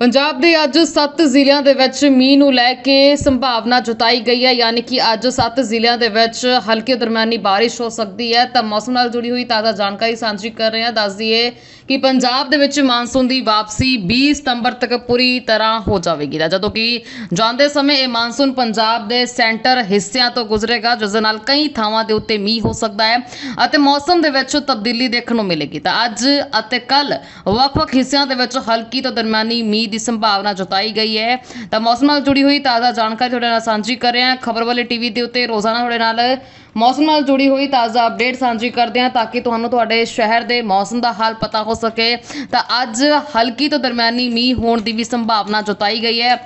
ਪੰਜਾਬ ਦੇ ਅੱਜ 7 ਜ਼ਿਲ੍ਹਿਆਂ ਦੇ ਵਿੱਚ ਮੀਂਹ ਨੂੰ ਲੈ ਕੇ ਸੰਭਾਵਨਾ ਜਤਾਈ ਗਈ ਹੈ, ਯਾਨੀ ਕਿ ਅੱਜ 7 ਜ਼ਿਲ੍ਹਿਆਂ ਦੇ ਵਿੱਚ ਹਲਕੀ ਦਰਮਿਆਨੀ ਬਾਰਿਸ਼ ਹੋ ਸਕਦੀ ਹੈ। ਤਾਂ ਮੌਸਮ ਨਾਲ ਜੁੜੀ ਹੋਈ ਤਾਜ਼ਾ ਜਾਣਕਾਰੀ ਸਾਂਝੀ ਕਰ ਰਹੇ ਹਾਂ। ਦੱਸ ਦਈਏ ਕਿ ਪੰਜਾਬ ਦੇ ਵਿੱਚ ਮਾਨਸੂਨ ਦੀ ਵਾਪਸੀ 20 ਸਤੰਬਰ ਤੱਕ ਪੂਰੀ ਤਰ੍ਹਾਂ ਹੋ ਜਾਵੇਗੀ। ਜਦੋਂ ਕਿ ਜਾਂਦੇ ਸਮੇਂ ਇਹ ਮਾਨਸੂਨ ਪੰਜਾਬ ਦੇ ਸੈਂਟਰ ਹਿੱਸਿਆਂ ਤੋਂ ਗੁਜ਼ਰੇਗਾ, ਜਿਸ ਦੇ ਨਾਲ ਕਈ ਥਾਵਾਂ ਦੇ ਉੱਤੇ ਮੀਂਹ ਹੋ ਸਕਦਾ ਹੈ ਅਤੇ ਮੌਸਮ ਦੇ ਵਿੱਚ ਤਬਦੀਲੀ ਦੇਖਣ ਨੂੰ ਮਿਲੇਗੀ। ਤਾਂ ਅੱਜ ਅਤੇ ਕੱਲ ਵੱਖ-ਵੱਖ ਹਿੱਸਿਆਂ ਦੇ ਵਿੱਚ ਹਲਕੀ ਤੋਂ ਦਰਮਿਆਨੀ ਮੀਂਹ ਦੀ ਸੰਭਾਵਨਾ ਜਤਾਈ ਗਈ ਹੈ। ਤਾਂ ਮੌਸਮ ਨਾਲ ਜੁੜੀ ਹੋਈ ਤਾਜ਼ਾ ਜਾਣਕਾਰੀ ਤੁਹਾਡੇ ਨਾਲ ਸਾਂਝੀ ਕਰ ਰਹੇ ਹਾਂ। ਖਬਰ ਵਾਲੇ ਟੀਵੀ ਦੇ ਉੱਤੇ ਰੋਜ਼ਾਨਾ ਤੁਹਾਡੇ ਨਾਲ ਮੌਸਮ ਨਾਲ ਜੁੜੀ ਹੋਈ ਤਾਜ਼ਾ ਅਪਡੇਟ ਸਾਂਝੀ ਕਰਦੇ ਹਾਂ ਤਾਂ ਕਿ ਤੁਹਾਨੂੰ ਤੁਹਾਡੇ ਸ਼ਹਿਰ ਦੇ ਮੌਸਮ ਦਾ ਹਾਲ ਪਤਾ ਹੋ ਸਕੇ। ਤਾਂ ਅੱਜ ਹਲਕੀ ਤੋਂ ਦਰਮਿਆਨੀ ਮੀਂਹ ਹੋਣ ਦੀ ਵੀ ਸੰਭਾਵਨਾ ਜਤਾਈ ਗਈ ਹੈ।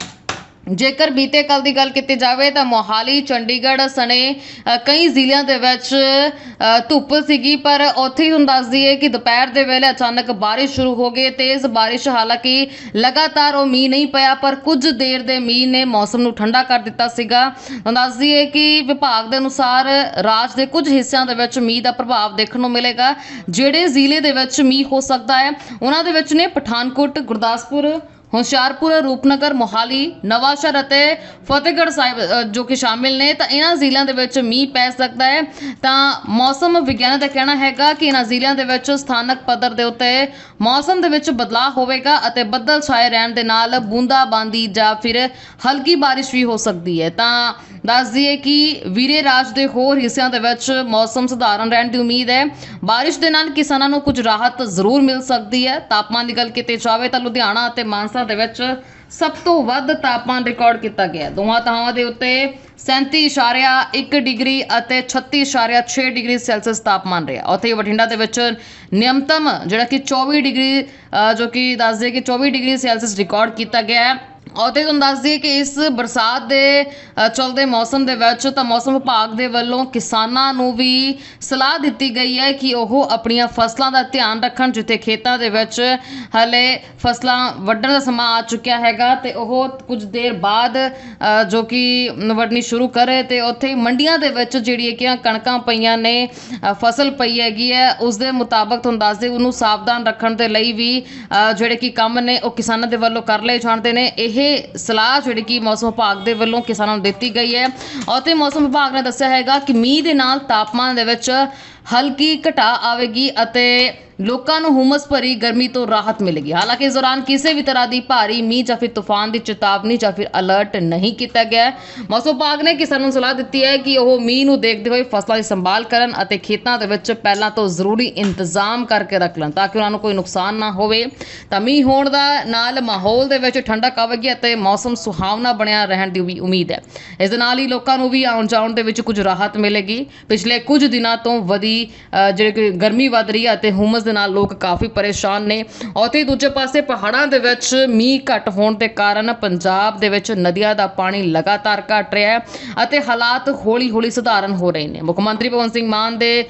ਜੇਕਰ ਬੀਤੇ ਕੱਲ ਦੀ ਗੱਲ ਕੀਤੀ ਜਾਵੇ ਤਾਂ ਮੋਹਾਲੀ, ਚੰਡੀਗੜ੍ਹ ਸਣੇ ਕਈ ਜ਼ਿਲ੍ਹਿਆਂ ਦੇ ਵਿੱਚ ਧੁੱਪ ਸੀਗੀ, ਪਰ ਉੱਥੇ ਹੀ ਹੁਣ ਦੱਸ ਦਈਏ ਕਿ ਦੁਪਹਿਰ ਦੇ ਵੇਲੇ ਅਚਾਨਕ ਬਾਰਿਸ਼ ਸ਼ੁਰੂ ਹੋ ਗਈ, ਤੇਜ਼ ਬਾਰਿਸ਼ ਹਾਲਾਂਕਿ ਲਗਾਤਾਰ ਉਹ ਮੀਂਹ ਨਹੀਂ ਪਿਆ, ਪਰ ਕੁਝ ਦੇਰ ਦੇ ਮੀਂਹ ਨੇ ਮੌਸਮ ਨੂੰ ਠੰਡਾ ਕਰ ਦਿੱਤਾ ਸੀਗਾ। ਹੁਣ ਦੱਸ ਦਈਏ ਕਿ ਵਿਭਾਗ ਦੇ ਅਨੁਸਾਰ ਰਾਜ ਦੇ ਕੁਝ ਹਿੱਸਿਆਂ ਦੇ ਵਿੱਚ ਮੀਂਹ ਦਾ ਪ੍ਰਭਾਵ ਦੇਖਣ ਨੂੰ ਮਿਲੇਗਾ, ਜਿਹੜੇ ਜ਼ਿਲ੍ਹੇ ਦੇ ਵਿੱਚ ਮੀਂਹ ਹੋ ਸਕਦਾ ਹੈ, ਉਹਨਾਂ ਦੇ ਵਿੱਚ ਨੇ ਪਠਾਨਕੋਟ, ਗੁਰਦਾਸਪੁਰ ਹੁਸ਼ਿਆਰਪੁਰ, ਰੂਪਨਗਰ, ਮੋਹਾਲੀ, ਨਵਾਂਸ਼ਹਿਰ ਅਤੇ ਫਤਿਹਗੜ੍ਹ ਸਾਹਿਬ ਜੋ ਕਿ ਸ਼ਾਮਿਲ ਨੇ, ਤਾਂ ਇਹਨਾਂ ਜ਼ਿਲ੍ਹਿਆਂ ਦੇ ਵਿੱਚ ਮੀਂਹ ਪੈ ਸਕਦਾ ਹੈ। ਤਾਂ ਮੌਸਮ ਵਿਗਿਆਨ ਦਾ ਕਹਿਣਾ ਹੈਗਾ ਕਿ ਇਹਨਾਂ ਜ਼ਿਲ੍ਹਿਆਂ ਦੇ ਵਿੱਚ ਸਥਾਨਕ ਪੱਧਰ ਦੇ ਉੱਤੇ ਮੌਸਮ ਦੇ ਵਿੱਚ ਬਦਲਾਅ ਹੋਵੇਗਾ ਅਤੇ ਬੱਦਲ ਛਾਏ ਰਹਿਣ ਦੇ ਨਾਲ ਬੂੰਦਾਬਾਂਦੀ ਜਾਂ ਫਿਰ ਹਲਕੀ ਬਾਰਿਸ਼ ਵੀ ਹੋ ਸਕਦੀ ਹੈ। ਤਾਂ ਦੱਸ ਦਈਏ ਕਿ ਵੀਰੇ ਰਾਜ ਦੇ ਹੋਰ ਹਿੱਸਿਆਂ ਦੇ ਵਿੱਚ ਮੌਸਮ ਸਧਾਰਨ ਰਹਿਣ ਦੀ ਉਮੀਦ ਹੈ। ਬਾਰਿਸ਼ ਦੇ ਨਾਲ ਕਿਸਾਨਾਂ ਨੂੰ ਕੁਝ ਰਾਹਤ ਜ਼ਰੂਰ ਮਿਲ ਸਕਦੀ ਹੈ। ਤਾਪਮਾਨ ਦੀ ਗੱਲ ਕੀਤੀ ਜਾਵੇ ਤਾਂ ਲੁਧਿਆਣਾ ਅਤੇ ਮਾਨਸਾ ਦੇ ਵਿੱਚ ਸਭ ਤੋਂ ਵੱਧ ਤਾਪਮਾਨ ਰਿਕਾਰਡ ਕੀਤਾ ਗਿਆ ਹੈ। ਦੋਵਾਂ ਥਾਵਾਂ ਦੇ ਉੱਤੇ 37.1 ਡਿਗਰੀ ਅਤੇ 36.6 ਡਿਗਰੀ ਸੈਲਸੀਅਸ ਤਾਪਮਾਨ ਰਿਹਾ ਉੱਥੇ ਹੀ ਬਠਿੰਡਾ ਦੇ ਵਿੱਚ ਨਿਯਮਤਮ ਜਿਹੜਾ ਕਿ 24 ਡਿਗਰੀ ਜੋ ਕਿ ਦੱਸਦੇ ਕਿ 24 ਡਿਗਰੀ ਸੈਲਸੀਅਸ ਰਿਕਾਰਡ ਕੀਤਾ ਗਿਆ ਹੈ ਅਤੇ ਤੁਹਾਨੂੰ ਦੱਸ ਦਈਏ ਕਿ ਇਸ ਬਰਸਾਤ ਦੇ ਚਲਦੇ ਮੌਸਮ ਦੇ ਵਿੱਚ ਤਾਂ ਮੌਸਮ ਵਿਭਾਗ ਦੇ ਵੱਲੋਂ ਕਿਸਾਨਾਂ ਨੂੰ ਵੀ ਸਲਾਹ ਦਿੱਤੀ ਗਈ ਹੈ ਕਿ ਉਹ ਆਪਣੀਆਂ ਫਸਲਾਂ ਦਾ ਧਿਆਨ ਰੱਖਣ, ਜਿੱਥੇ ਖੇਤਾਂ ਦੇ ਵਿੱਚ ਹਲੇ ਫਸਲਾਂ ਵੱਢਣ ਦਾ ਸਮਾਂ ਆ ਚੁੱਕਿਆ ਹੈਗਾ ਤੇ ਉਹ ਕੁਝ ਦੇਰ ਬਾਅਦ ਜੋ ਕਿ ਵੱਢਣੀ ਸ਼ੁਰੂ ਕਰੇ ਤੇ ਉੱਥੇ ਮੰਡੀਆਂ ਦੇ ਵਿੱਚ ਜਿਹੜੀ ਕਿ ਕਣਕਾਂ ਪਈਆਂ ਨੇ ਫਸਲ ਪਈ ਹੈਗੀ ਹੈ, ਉਸ ਦੇ ਮੁਤਾਬਕ ਤੁਹਾਨੂੰ ਦੱਸ ਦੇ ਉਹਨੂੰ ਸਾਵਧਾਨ ਰੱਖਣ ਦੇ ਲਈ ਵੀ ਜਿਹੜੇ ਕਿ ਕੰਮ ਨੇ ਉਹ ਕਿਸਾਨਾਂ ਦੇ ਵੱਲੋਂ ਕਰ ਲਏ ਜਾਂਦੇ ਨੇ। ਇਹ ਸਲਾਹ ਜਿਹੜੀ ਕਿ ਮੌਸਮ ਵਿਭਾਗ ਦੇ ਵੱਲੋਂ ਕਿਸਾਨਾਂ ਨੂੰ ਦਿੱਤੀ ਗਈ ਹੈ। ਅਤੇ ਮੌਸਮ ਵਿਭਾਗ ਨੇ ਦੱਸਿਆ ਹੈਗਾ ਕਿ ਮੀਂਹ ਦੇ ਨਾਲ ਤਾਪਮਾਨ ਦੇ ਵਿੱਚ ਹਲਕੀ ਘਟਾ ਆਵੇਗੀ ਅਤੇ ਲੋਕਾਂ ਨੂੰ ਹੁਮਸ ਭਰੀ ਗਰਮੀ ਤੋਂ ਰਾਹਤ ਮਿਲੇਗੀ। ਹਾਲਾਂਕਿ ਇਸ ਦੌਰਾਨ ਕਿਸੇ ਵੀ ਤਰ੍ਹਾਂ ਦੀ ਭਾਰੀ ਮੀਂਹ ਜਾਂ ਫਿਰ ਤੂਫਾਨ ਦੀ ਚੇਤਾਵਨੀ ਜਾਂ ਫਿਰ ਅਲਰਟ ਨਹੀਂ ਕੀਤਾ ਗਿਆ ਮੌਸਮ ਵਿਭਾਗ ਨੇ ਕਿਸਾਨਾਂ ਨੂੰ ਸਲਾਹ ਦਿੱਤੀ ਹੈ ਕਿ ਉਹ ਮੀਂਹ ਨੂੰ ਦੇਖਦੇ ਹੋਏ ਫਸਲਾਂ ਦੀ ਸੰਭਾਲ ਕਰਨ ਅਤੇ ਖੇਤਾਂ ਦੇ ਵਿੱਚ ਪਹਿਲਾਂ ਤੋਂ ਜ਼ਰੂਰੀ ਇੰਤਜ਼ਾਮ ਕਰਕੇ ਰੱਖ ਲੈਣ ਤਾਂ ਕਿ ਉਹਨਾਂ ਨੂੰ ਕੋਈ ਨੁਕਸਾਨ ਨਾ ਹੋਵੇ। ਤਾਂ ਮੀਂਹ ਹੋਣ ਦਾ ਨਾਲ ਮਾਹੌਲ ਦੇ ਵਿੱਚ ਠੰਡਕ ਆਵੇਗੀ ਅਤੇ ਮੌਸਮ ਸੁਹਾਵਣਾ ਬਣਿਆ ਰਹਿਣ ਦੀ ਵੀ ਉਮੀਦ ਹੈ। ਇਸ ਦੇ ਨਾਲ ਹੀ ਲੋਕਾਂ ਨੂੰ ਵੀ ਆਉਣ ਜਾਣ ਦੇ ਵਿੱਚ ਕੁਝ ਰਾਹਤ ਮਿਲੇਗੀ। ਪਿਛਲੇ ਕੁਝ ਦਿਨਾਂ ਤੋਂ ਵਧੀ ਅ, ਜਿਹੜੇ ਕਿ ਗਰਮੀ ਵੱਧ ਰਹੀ ਹੈ ਅਤੇ ਹੁਮਸ ਦੇ ਨਾਲ ਲੋਕ ਕਾਫੀ ਪਰੇਸ਼ਾਨ ਨੇ। ਅਤੇ ਦੂਜੇ ਪਾਸੇ ਪਹਾੜਾਂ ਦੇ ਵਿੱਚ ਮੀਂਹ ਘੱਟ ਹੋਣ ਦੇ ਕਾਰਨ ਪੰਜਾਬ ਦੇ ਵਿੱਚ ਨਦੀਆਂ ਦਾ ਪਾਣੀ ਲਗਾਤਾਰ ਘਟ ਰਿਹਾ ਹੈ ਅਤੇ ਹਾਲਾਤ ਹੌਲੀ-ਹੌਲੀ ਸੁਧਾਰਨ ਹੋ ਰਹੇ ਨੇ। ਮੁੱਖ ਮੰਤਰੀ ਭਗਵੰਤ ਸਿੰਘ ਮਾਨ ਦੇ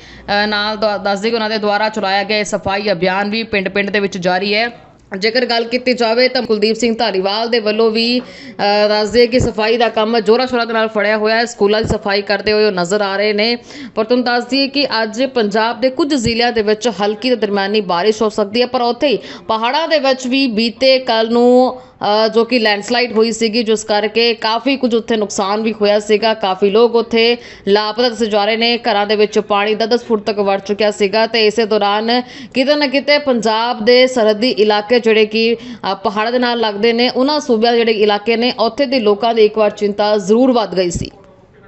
ਨਾਲ ਦ- ਦੱਸਦੇ ਕਿ ਉਹਨਾਂ ਦੇ ਦੁਆਰਾ ਚਲਾਇਆ ਗਿਆ ਸਫ਼ਾਈ ਅਭਿਆਨ ਵੀ ਪਿੰਡ-ਪਿੰਡ ਦੇ ਵਿੱਚ ਜਾਰੀ ਹੈ। ਜੇਕਰ ਗੱਲ ਕੀਤੀ ਜਾਵੇ ਤਾਂ ਕੁਲਦੀਪ ਸਿੰਘ ਧਾਲੀਵਾਲ ਦੇ ਵੱਲੋਂ ਵੀ ਅ, ਦੱਸਦੇ ਕਿ ਸਫ਼ਾਈ ਦਾ ਕੰਮ ਜੋਰਾ ਸ਼ੋਰਾ ਦੇ ਨਾਲ ਫੜਿਆ ਹੋਇਆ ਹੈ। ਸਕੂਲਾਂ ਦੀ ਸਫ਼ਾਈ ਕਰਦੇ ਹੋਏ ਉਹ ਨਜ਼ਰ ਆ ਰਹੇ ਨੇ। ਪਰ ਤੁਹਾਨੂੰ ਦੱਸ ਦਈਏ ਕਿ ਅੱਜ ਪੰਜਾਬ ਦੇ ਕੁਝ ਜ਼ਿਲ੍ਹਿਆਂ ਦੇ ਵਿੱਚ ਹਲਕੀ ਤੋਂ ਦਰਮਿਆਨੀ ਬਾਰਿਸ਼ ਹੋ ਸਕਦੀ ਹੈ। ਪਰ ਉੱਥੇ ਹੀ ਪਹਾੜਾਂ ਦੇ ਵਿੱਚ ਵੀ ਬੀਤੇ ਕੱਲ ਨੂੰ ਜੋ ਕਿ ਲੈਂਡਸਲਾਈਡ ਹੋਈ ਸੀਗੀ, ਜਿਸ ਕਰਕੇ ਕਾਫੀ ਕੁਝ ਉੱਥੇ ਨੁਕਸਾਨ ਵੀ ਹੋਇਆ ਸੀਗਾ। ਕਾਫੀ ਲੋਕ ਉੱਥੇ ਲਾਪਤਾ ਦੱਸੇ ਜਾ ਰਹੇ ਨੇ। ਘਰਾਂ ਦੇ ਵਿੱਚ ਪਾਣੀ 10 ਫੁੱਟ ਤੱਕ ਵੜ ਚੁੱਕਿਆ ਸੀਗਾ ਤੇ ਇਸੇ ਦੌਰਾਨ ਕਿਤੇ ਨਾ ਕਿਤੇ ਪੰਜਾਬ ਦੇ ਸਰਹੱਦੀ ਇਲਾਕੇ ਜਿਹੜੇ ਕਿ ਪਹਾੜਾਂ ਦੇ ਨਾਲ ਲੱਗਦੇ ਨੇ, ਉਹਨਾਂ ਸੂਬਿਆਂ ਦੇ ਜਿਹੜੇ ਇਲਾਕੇ ਨੇ, ਉੱਥੇ ਦੇ ਲੋਕਾਂ ਦੀ ਇੱਕ ਵਾਰ ਚਿੰਤਾ ਜ਼ਰੂਰ ਵੱਧ ਗਈ ਸੀ।